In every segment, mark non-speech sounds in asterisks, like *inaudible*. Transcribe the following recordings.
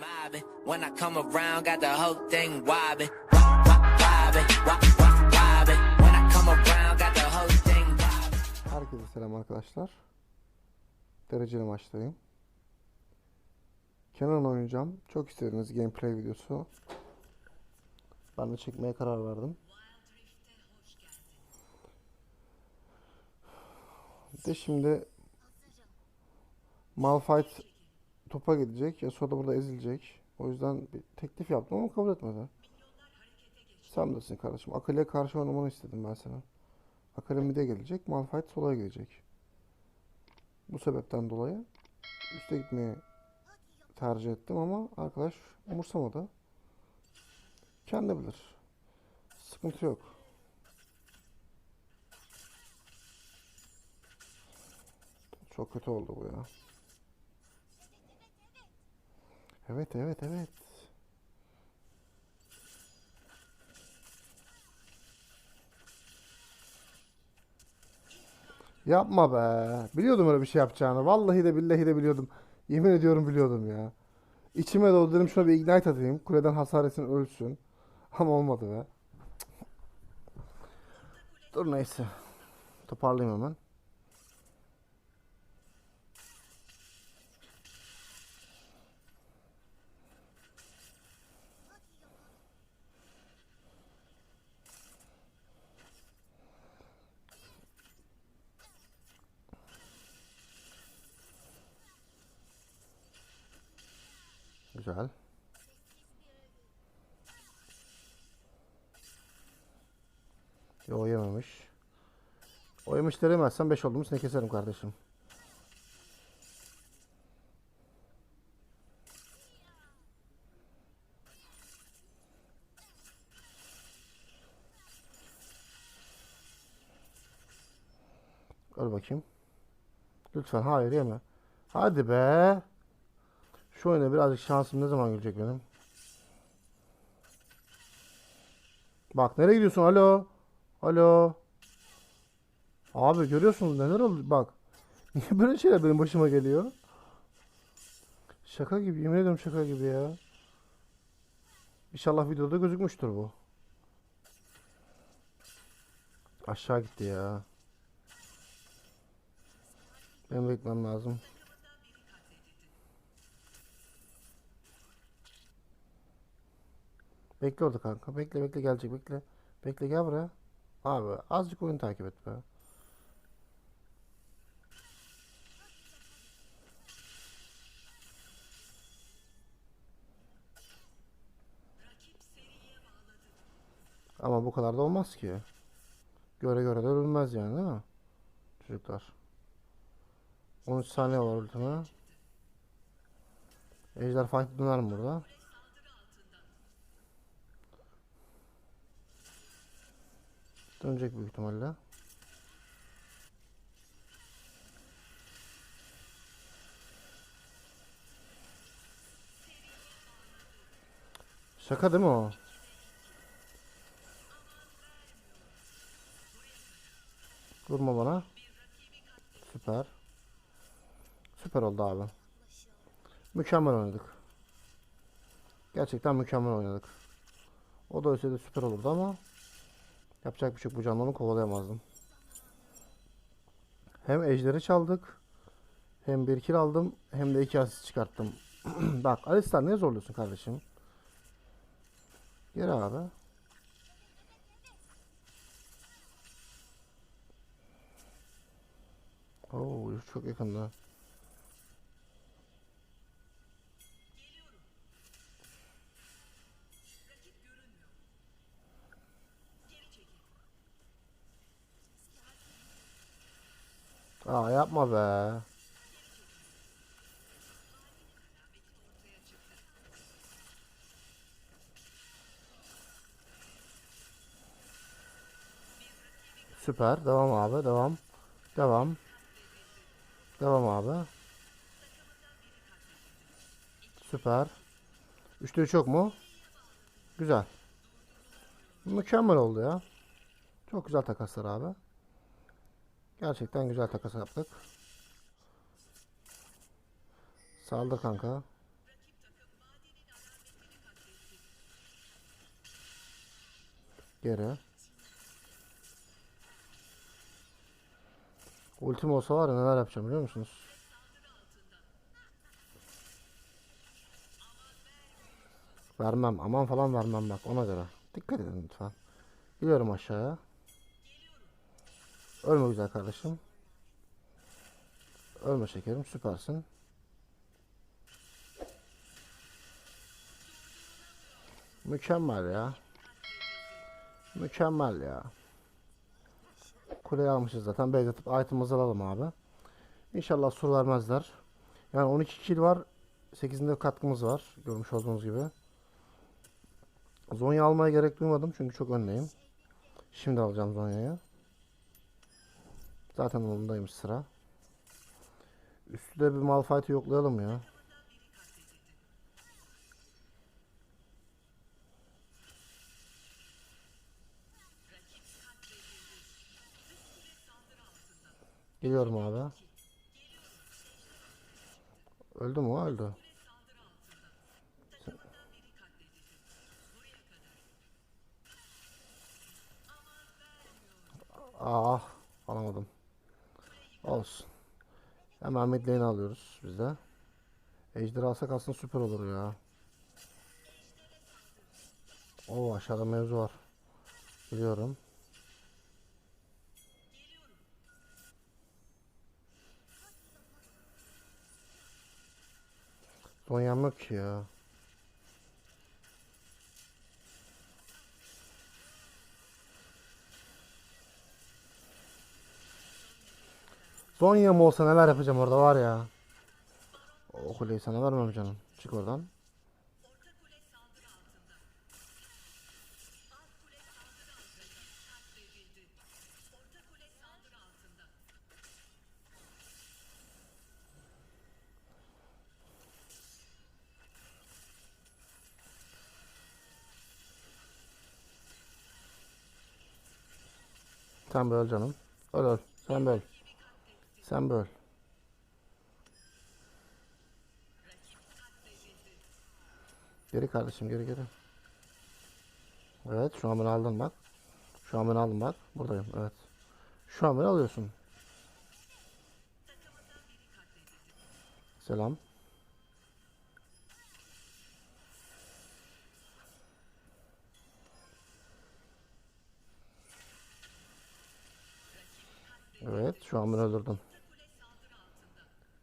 mobbing. When I come around, got the whole thing wobbing. Wobbing, wobbing. When. Herkese selam arkadaşlar. Dereceli maçtayım. Kenan oynayacağım. Çok istediğiniz gameplay videosu. Ben de çekmeye karar verdim. De şimdi Malphite topa gidecek. Yasuo da burada ezilecek. O yüzden bir teklif yaptım ama kabul etmedi. Sen bilirsin kardeşim. Akali'ye karşı oynamanı istedim ben sana. Akademide gelecek. Malphite sola gelecek. Bu sebepten dolayı üste gitmeyi tercih ettim ama arkadaş umursamadı. Kendi bilir. Sıkıntı yok. Çok kötü oldu bu ya. Evet evet evet. Yapma be. Biliyordum öyle bir şey yapacağını. Vallahi de billahi de biliyordum. Yemin ediyorum biliyordum ya. İçime doğdu dedim şuna bir ignite atayım. Kuleden hasar etsin ölsün. Ama olmadı be. Dur neyse. Toparlayayım hemen. Güzel. Yo yememiş. O yemişleri yemezsen 5 olduğumu seni keserim kardeşim. Öl bakayım. Lütfen hayır yeme. Hadi be. Şu oyuna birazcık şansım ne zaman gelecek benim? Bak nereye gidiyorsun? Alo. Alo. Abi görüyorsunuz neler oldu? Bak. *laughs* Niye böyle şeyler benim başıma geliyor? Şaka gibi. Yemin ediyorum şaka gibi ya. İnşallah videoda gözükmüştür bu. Aşağı gitti ya. Benim beklemem lazım. Bekle orada kanka. Bekle bekle gelecek bekle. Bekle gel buraya. Abi azıcık oyun takip et be. Ama bu kadar da olmaz ki. Göre göre de ölünmez yani değil mi? Çocuklar. 13 saniye var ultime. Ejder fight döner mi burada? Dönecek büyük ihtimalle. Şaka değil mi o? Vurma bana. Süper. Süper oldu abi. Mükemmel oynadık. Gerçekten mükemmel oynadık. O da ölseydi süper olurdu ama Yapacak bir şey. Bu canlı onu kovalayamazdım. Hem ejderi çaldık. Hem bir kill aldım. Hem de iki asist çıkarttım. *clears throat* Bak Alistar ne zorluyorsun kardeşim? Gel abi. Oo çok yakında. Aa yapma be. Süper. Devam abi. Devam. Devam. Devam abi. Süper. 3'te 3 yok mu? Güzel. Mükemmel oldu ya. Çok güzel takaslar abi. Gerçekten güzel takas yaptık. Saldır kanka. Geri. Ultim olsa var ya neler yapacağım biliyor musunuz? Vermem. Aman falan vermem bak ona göre. Dikkat edin lütfen. Biliyorum aşağıya. Ölme güzel kardeşim. Ölme şekerim süpersin. Mükemmel ya. Mükemmel ya. Kuleyi almışız zaten. Base atıp item'ımızı alalım abi. İnşallah sur vermezler. Yani 12 kill var. 8'inde katkımız var. Görmüş olduğunuz gibi. Zonya almaya gerek duymadım çünkü çok öndeyim. Şimdi alacağım Zonya'yı. Zaten ondayım sıra. Üstüde bir Malphite'i yoklayalım ya. Geliyorum abi. Öldü mü o? Öldü. Ah, alamadım. Olsun. Hemen mid alıyoruz biz de. Ejder alsak aslında süper olur ya. Oo aşağıda mevzu var. Biliyorum. Yok ki ya. Zonyam olsa neler yapacağım orada var ya. O kuleyi sana vermem canım. Çık oradan. Sen böl canım. Öl öl. Sen böl. Sen böl. Geri kardeşim geri geri. Evet şu an beni aldın bak. Şu an beni aldın bak. Buradayım evet. Şu an beni alıyorsun. Selam. Evet şu an beni öldürdün.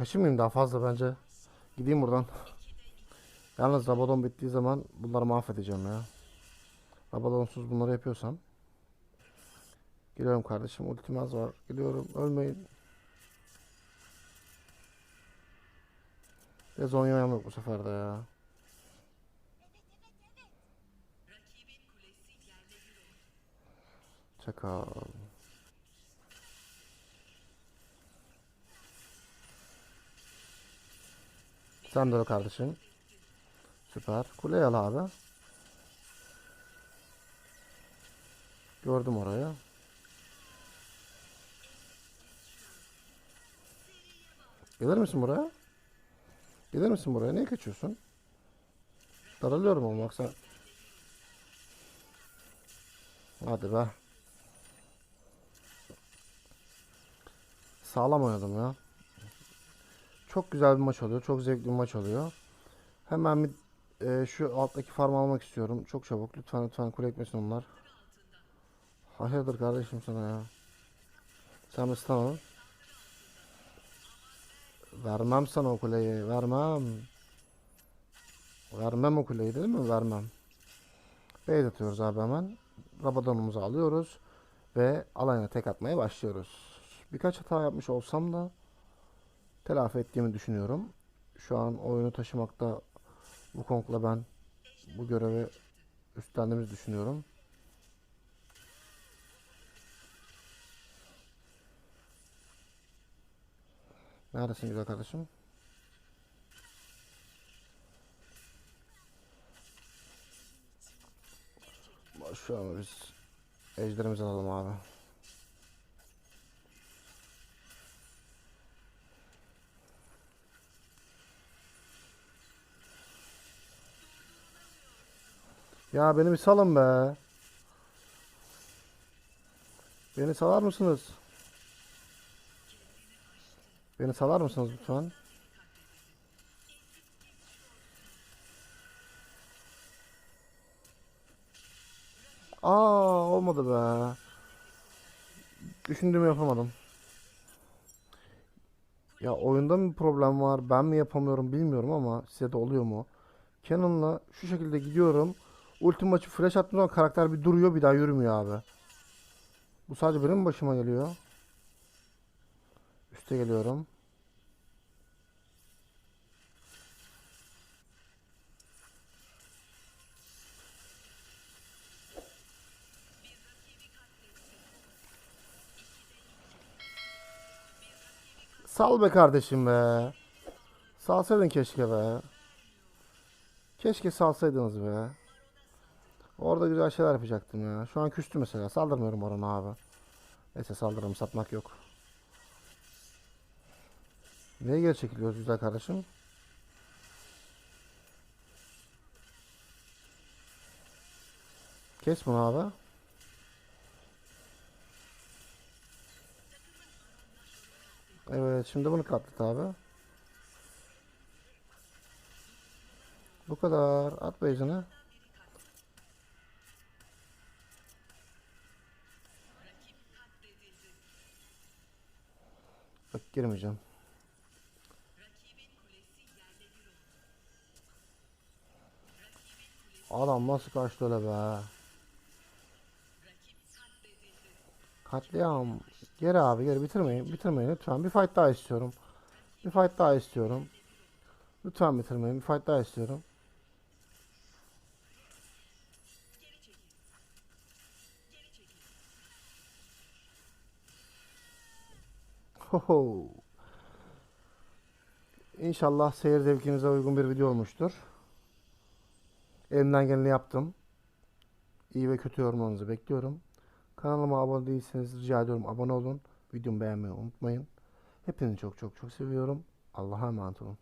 Kaşımayayım daha fazla bence. Gideyim buradan. Yalnız Rabadon bittiği zaman bunları mahvedeceğim ya. Rabadonsuz bunları yapıyorsam. Geliyorum kardeşim. Ultimaz var. Geliyorum. Ölmeyin. Ve Zonya'm yok bu sefer de ya. Çakal. Öl kardeşim. Süper. Kuleyi al abi. Gördüm orayı. Gelir misin buraya? Gelir misin buraya? Niye kaçıyorsun? Daralıyorum ama baksana. Hadi be. Sağlam oynadım ya. Çok güzel bir maç oluyor. Çok zevkli bir maç oluyor. Hemen bir e, şu alttaki farm almak istiyorum. Çok çabuk. Lütfen lütfen kule etmesin onlar. Hayırdır kardeşim sana ya. Sen bir stun al. Vermem sana o kuleyi. Vermem. Vermem o kuleyi değil mi? Vermem. Beyt atıyoruz abi hemen. Rabadonumuzu alıyoruz. Ve alayına tek atmaya başlıyoruz. Birkaç hata yapmış olsam da telafi ettiğimi düşünüyorum. Şu an oyunu taşımakta bu konkla ben bu görevi üstlendiğimizi düşünüyorum. Neredesin güzel kardeşim? Şu an biz ejderimizi alalım abi. Ya beni bir salın be. Beni salar mısınız? Beni salar mısınız lütfen? Aa olmadı be. Düşündüğümü yapamadım. Ya oyunda mı problem var? Ben mi yapamıyorum bilmiyorum ama size de oluyor mu? Cannon'la şu şekilde gidiyorum. Ultim maçı flash attığım karakter bir duruyor bir daha yürümüyor abi. Bu sadece benim başıma geliyor? Üste geliyorum. Sal be kardeşim be. Salsaydın keşke be. Keşke salsaydınız be. Orada güzel şeyler yapacaktım ya. Şu an küstü mesela. Saldırmıyorum Orhan'a abi. Neyse saldırırım satmak yok. Neye geri çekiliyoruz güzel kardeşim? Kes bunu abi. Evet şimdi bunu katlet abi. Bu kadar. At base'ini. Girmeyeceğim. Adam nasıl kaçtı öyle be? Katliam. Geri abi geri bitirmeyin. Bitirmeyin lütfen. Bir fight daha istiyorum. Bir fight daha istiyorum. Lütfen bitirmeyin. Bir fight daha istiyorum. Hoho. İnşallah seyir zevkinize uygun bir video olmuştur. Elimden geleni yaptım. İyi ve kötü yorumlarınızı bekliyorum. Kanalıma abone değilseniz rica ediyorum abone olun. Videomu beğenmeyi unutmayın. Hepinizi çok çok çok seviyorum. Allah'a emanet olun.